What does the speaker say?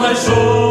знайшов.